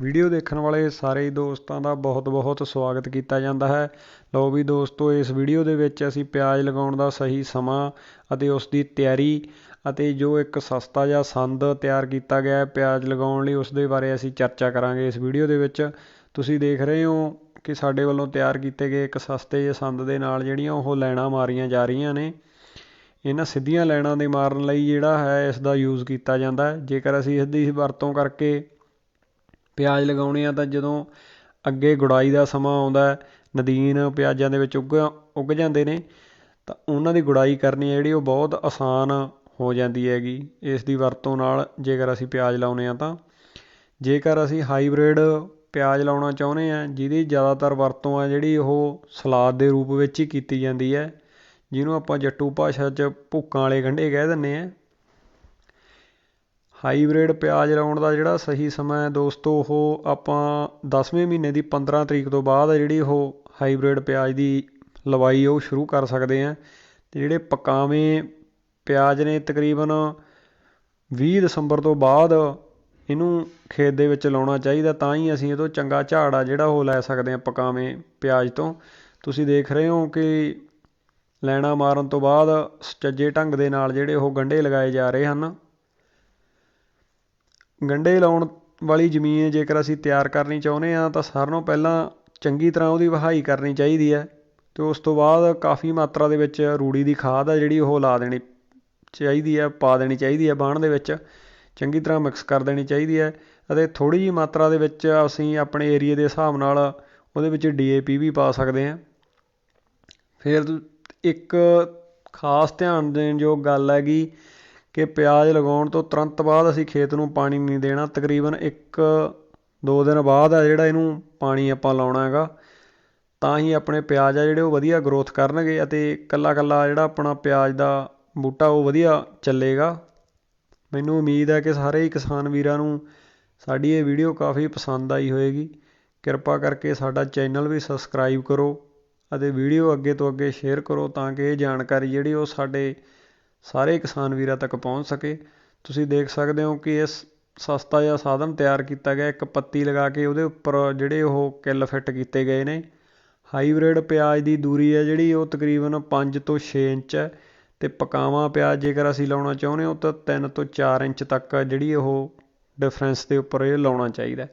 Video ਦੇਖਣ ਵਾਲੇ ਸਾਰੇ ਦੋਸਤਾਂ ਦਾ ਬਹੁਤ-ਬਹੁਤ ਸਵਾਗਤ ਕੀਤਾ ਜਾਂਦਾ ਹੈ। ਲਓ ਵੀ ਦੋਸਤੋ, ਇਸ ਵੀਡੀਓ ਦੇ ਵਿੱਚ ਅਸੀਂ ਪਿਆਜ਼ ਲਗਾਉਣ ਦਾ ਸਹੀ ਸਮਾਂ ਅਤੇ ਉਸ ਦੀ ਤਿਆਰੀ ਅਤੇ ਜੋ ਇੱਕ ਸਸਤਾ ਜਿਹਾ ਸੰਦ ਤਿਆਰ ਕੀਤਾ ਗਿਆ ਹੈ ਪਿਆਜ਼ ਲਗਾਉਣ ਲਈ, ਉਸ ਦੇ ਬਾਰੇ ਅਸੀਂ ਚਰਚਾ ਕਰਾਂਗੇ ਇਸ ਵੀਡੀਓ ਦੇ ਵਿੱਚ। ਤੁਸੀਂ ਦੇਖ ਰਹੇ ਹੋ ਕਿ ਸਾਡੇ ਵੱਲੋਂ ਤਿਆਰ ਕੀਤੇ ਗਏ ਇੱਕ ਸਸਤੇ ਜਿਹੇ ਸੰਦ ਦੇ ਨਾਲ ਜਿਹੜੀਆਂ ਉਹ ਲੈਣਾ ਮਾਰੀਆਂ ਜਾ ਰਹੀਆਂ ਨੇ। ਇਹਨਾਂ ਸਿੱਧੀਆਂ ਲਾਈਨਾਂ ਦੇ ਮਾਰਨ ਲਈ ਜਿਹੜਾ ਹੈ, ਇਸ ਦਾ ਯੂਜ਼ ਕੀਤਾ ਜਾਂਦਾ ਹੈ। ਜੇਕਰ ਅਸੀਂ ਇਸ ਦੀ ਵਰਤੋਂ ਕਰਕੇ ਪਿਆਜ਼ ਲਗਾਉਣੇ ਆ ਤਾਂ ਜਦੋਂ ਅੱਗੇ ਗੁਡਾਈ ਦਾ ਸਮਾਂ ਆਉਂਦਾ ਨਦੀਨ ਪਿਆਜ਼ਾਂ ਦੇ ਵਿੱਚ ਉੱਗ ਉੱਗ ਜਾਂਦੇ ਨੇ, ਤਾਂ ਉਹਨਾਂ ਦੀ ਗੁੜਾਈ ਕਰਨੀ ਹੈ ਜਿਹੜੀ ਉਹ ਬਹੁਤ ਆਸਾਨ ਹੋ ਜਾਂਦੀ ਹੈਗੀ। ਇਸ ਦੀ ਵਰਤੋਂ ਨਾਲ ਜੇਕਰ ਅਸੀਂ ਪਿਆਜ਼ ਲਾਉਨੇ ਆ ਤਾਂ, ਜੇਕਰ ਅਸੀਂ ਹਾਈਬ੍ਰਿਡ ਪਿਆਜ਼ ਲਾਉਣਾ ਚਾਹੁੰਦੇ ਆ ਜਿਹਦੀ ਜ਼ਿਆਦਾਤਰ ਵਰਤੋਂ ਆ ਜਿਹੜੀ ਉਹ ਸਲਾਦ ਦੇ ਰੂਪ ਵਿੱਚ ਹੀ ਕੀਤੀ ਜਾਂਦੀ ਹੈ, ਜਿਹਨੂੰ ਆਪਾਂ ਜੱਟੂ ਭਾਸ਼ਾ 'ਚ ਭੁੱਕਾਂ ਵਾਲੇ ਗੰਢੇ ਕਹਿ ਦਿੰਦੇ ਆ ਹਾਈਬ੍ਰਿਡ ਪਿਆਜ਼ ਲਾਉਣ ਦਾ ਜਿਹੜਾ ਸਹੀ ਸਮਾਂ ਹੈ ਦੋਸਤੋ, ਉਹ ਆਪਾਂ 10ਵੇਂ ਮਹੀਨੇ ਦੀ 15 ਤਰੀਕ ਤੋਂ ਬਾਅਦ ਜਿਹੜੀ ਉਹ ਹਾਈਬ੍ਰਿਡ ਪਿਆਜ਼ ਦੀ ਲਵਾਈ ਉਹ ਸ਼ੁਰੂ ਕਰ ਸਕਦੇ ਹਾਂ ਅਤੇ ਜਿਹੜੇ ਪਕਾਵੇਂ ਪਿਆਜ਼ ਨੇ ਤਕਰੀਬਨ ਵੀਹ ਦਸੰਬਰ ਤੋਂ ਬਾਅਦ ਇਹਨੂੰ ਖੇਤ ਦੇ ਵਿੱਚ ਲਾਉਣਾ ਚਾਹੀਦਾ, ਤਾਂ ਹੀ ਅਸੀਂ ਇਹ ਤੋਂ ਚੰਗਾ ਝਾੜ ਆ ਜਿਹੜਾ ਉਹ ਲੈ ਸਕਦੇ ਹਾਂ ਪਕਾਵੇਂ ਪਿਆਜ਼ ਤੋਂ। ਤੁਸੀਂ ਦੇਖ ਰਹੇ ਹੋ ਕਿ ਲੈਣਾ ਮਾਰਨ ਤੋਂ ਬਾਅਦ ਸੱਜੇ ਢੰਗ ਦੇ ਨਾਲ ਜਿਹੜੇ ਉਹ ਗੰਢੇ ਲਗਾਏ ਜਾ ਰਹੇ ਹਨ। ਗੰਢੇ ਲਾਉਣ ਵਾਲੀ ਜ਼ਮੀਨ ਜੇਕਰ ਅਸੀਂ ਤਿਆਰ ਕਰਨੀ ਚਾਹੁੰਦੇ ਹਾਂ, ਤਾਂ ਸਾਰਿਆਂ ਨਾਲੋਂ ਪਹਿਲਾਂ ਚੰਗੀ ਤਰ੍ਹਾਂ ਉਹਦੀ ਵਹਾਈ ਕਰਨੀ ਚਾਹੀਦੀ ਹੈ ਅਤੇ ਉਸ ਤੋਂ ਬਾਅਦ ਕਾਫੀ ਮਾਤਰਾ ਦੇ ਵਿੱਚ ਰੂੜੀ ਦੀ ਖਾਦ ਆ ਜਿਹੜੀ ਉਹ ਲਾ ਦੇਣੀ ਚਾਹੀਦੀ ਹੈ, ਪਾ ਦੇਣੀ ਚਾਹੀਦੀ ਹੈ ਬਾਣ ਦੇ ਵਿੱਚ, ਚੰਗੀ ਤਰ੍ਹਾਂ ਮਿਕਸ ਕਰ ਦੇਣੀ ਚਾਹੀਦੀ ਹੈ ਅਤੇ ਥੋੜੀ ਜਿਹੀ ਮਾਤਰਾ ਦੇ ਵਿੱਚ ਅਸੀਂ ਆਪਣੇ ਏਰੀਏ ਦੇ ਹਿਸਾਬ ਨਾਲ ਉਹਦੇ ਵਿੱਚ ਡੀਏਪੀ ਵੀ ਪਾ ਸਕਦੇ ਹਾਂ। ਫਿਰ ਇੱਕ ਖਾਸ ਧਿਆਨ ਦੇਣ ਯੋਗ ਗੱਲ ਹੈਗੀ ਕਿ ਪਿਆਜ਼ ਲਗਾਉਣ ਤੋਂ ਤੁਰੰਤ ਬਾਅਦ ਅਸੀਂ ਖੇਤ ਨੂੰ ਪਾਣੀ ਨਹੀਂ ਦੇਣਾ। ਤਕਰੀਬਨ ਇੱਕ, ਦੋ ਦਿਨ ਬਾਅਦ ਆ ਜਿਹੜਾ ਇਹਨੂੰ ਪਾਣੀ ਆਪਾਂ ਲਾਉਣਾ ਹੈਗਾ, ਤਾਂ ਹੀ ਆਪਣੇ ਪਿਆਜ਼ ਆ ਜਿਹੜੇ ਉਹ ਵਧੀਆ ਗਰੋਥ ਕਰਨਗੇ ਅਤੇ ਕੱਲਾ ਕੱਲਾ ਜਿਹੜਾ ਆਪਣਾ ਪਿਆਜ਼ ਦਾ ਬੂਟਾ ਉਹ ਵਧੀਆ ਚੱਲੇਗਾ। ਮੈਨੂੰ ਉਮੀਦ ਹੈ ਕਿ ਸਾਰੇ ਹੀ ਕਿਸਾਨ ਵੀਰਾਂ ਨੂੰ ਸਾਡੀ ਇਹ ਵੀਡੀਓ ਕਾਫੀ ਪਸੰਦ ਆਈ ਹੋਵੇਗੀ ਕਿਰਪਾ ਕਰਕੇ ਸਾਡਾ ਚੈਨਲ ਵੀ ਸਬਸਕ੍ਰਾਈਬ ਕਰੋ ਅਤੇ ਵੀਡੀਓ ਅੱਗੇ ਤੋਂ ਅੱਗੇ ਸ਼ੇਅਰ ਕਰੋ ਤਾਂ ਕਿ ਇਹ ਜਾਣਕਾਰੀ ਜਿਹੜੀ ਉਹ ਸਾਡੇ ਸਾਰੇ ਕਿਸਾਨ ਵੀਰਾਂ ਤੱਕ ਪਹੁੰਚ ਸਕੇ। ਤੁਸੀਂ ਦੇਖ ਸਕਦੇ ਹੋ ਕਿ ਇਸ ਸਸਤਾ ਜਿਹਾ ਸਾਧਨ ਤਿਆਰ ਕੀਤਾ ਗਿਆ। ਇੱਕ ਪੱਤੀ ਲਗਾ ਕੇ ਉਹਦੇ ਉੱਪਰ ਜਿਹੜੇ ਉਹ ਕਿੱਲ ਫਿੱਟ ਕੀਤੇ ਗਏ ਨੇ। ਹਾਈਬ੍ਰਿਡ ਪਿਆਜ਼ ਦੀ ਦੂਰੀ ਹੈ ਜਿਹੜੀ, ਉਹ ਤਕਰੀਬਨ 5 ਤੋਂ 6 ਇੰਚ ਹੈ ਤੇ ਪਕਾਵਾਂ ਪਿਆਜ਼ ਜੇਕਰ ਅਸੀਂ ਲਾਉਣਾ ਚਾਹੁੰਦੇ ਹਾਂ ਤਾਂ 3 ਤੋਂ 4 ਇੰਚ ਤੱਕ ਜਿਹੜੀ ਉਹ ਡਿਫਰੈਂਸ ਦੇ ਉੱਪਰ ਇਹ ਲਾਉਣਾ ਚਾਹੀਦਾ